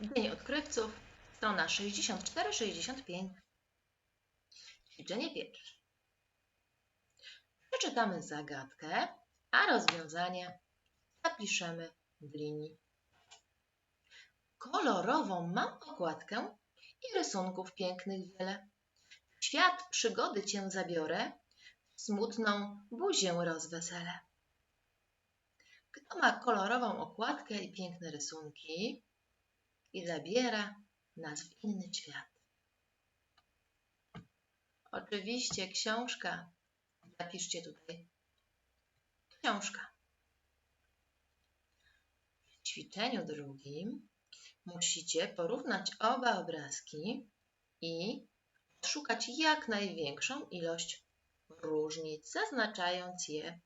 Dzień odkrywców, strona 64-65. Ćwiczenie pierwsze. Przeczytamy zagadkę, a rozwiązanie zapiszemy w linii. Kolorową mam okładkę i rysunków pięknych wiele. W świat przygody cię zabiorę, smutną buzię rozweselę. Kto ma kolorową okładkę i piękne rysunki i zabiera nas w inny świat? Oczywiście książka. Zapiszcie tutaj. Książka. W ćwiczeniu drugim musicie porównać oba obrazki i szukać jak największą ilość różnic, zaznaczając je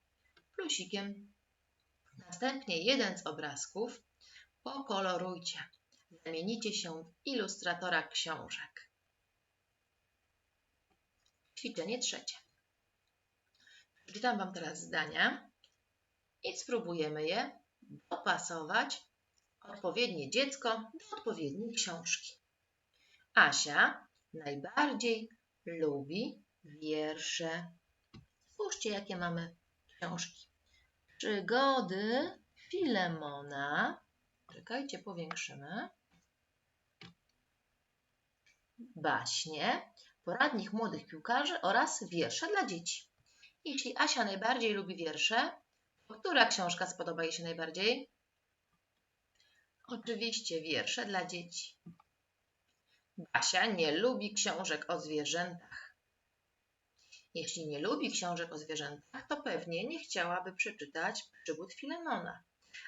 plusikiem. Następnie jeden z obrazków pokolorujcie. Zamienicie się w ilustratora książek. Ćwiczenie trzecie. Przeczytam Wam teraz zdania i spróbujemy je dopasować odpowiednie dziecko do odpowiedniej książki. Asia najbardziej lubi wiersze. Spójrzcie, jakie mamy książki. Przygody Filemona. Czekajcie, powiększymy. Baśnie, poradnik młodych piłkarzy oraz wiersze dla dzieci. Jeśli Asia najbardziej lubi wiersze, to która książka spodoba jej się najbardziej? Oczywiście wiersze dla dzieci. Basia nie lubi książek o zwierzętach. Jeśli nie lubi książek o zwierzętach, to pewnie nie chciałaby przeczytać przygód Filemona,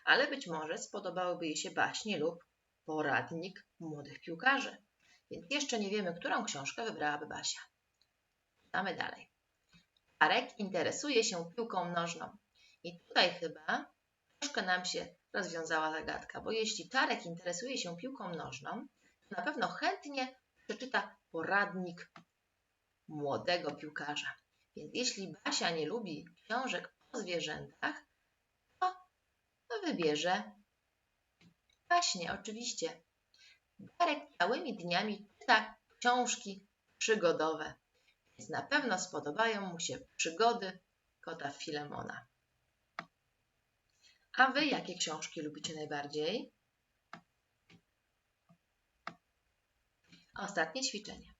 ale być może spodobałyby jej się baśnie lub poradnik młodych piłkarzy. Więc jeszcze nie wiemy, którą książkę wybrałaby Basia. Czytamy dalej. Arek interesuje się piłką nożną. I tutaj chyba troszkę nam się rozwiązała zagadka, bo jeśli Czarek interesuje się piłką nożną, to na pewno chętnie przeczyta poradnik młodego piłkarza. Więc jeśli Basia nie lubi książek o zwierzętach, to wybierze Baśnie, oczywiście. Darek całymi dniami czyta książki przygodowe, więc na pewno spodobają mu się przygody kota Filemona. A wy jakie książki lubicie najbardziej? Ostatnie ćwiczenie.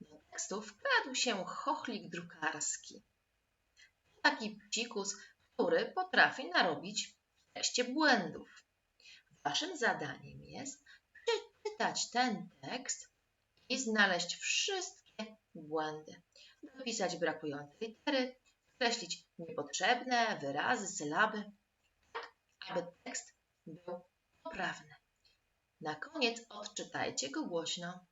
Do tekstu wkradł się chochlik drukarski. Taki psikus, który potrafi narobić w tekście błędów. Waszym zadaniem jest przeczytać ten tekst i znaleźć wszystkie błędy. Dopisać brakujące litery, skreślić niepotrzebne wyrazy, sylaby, tak aby tekst był poprawny. Na koniec odczytajcie go głośno.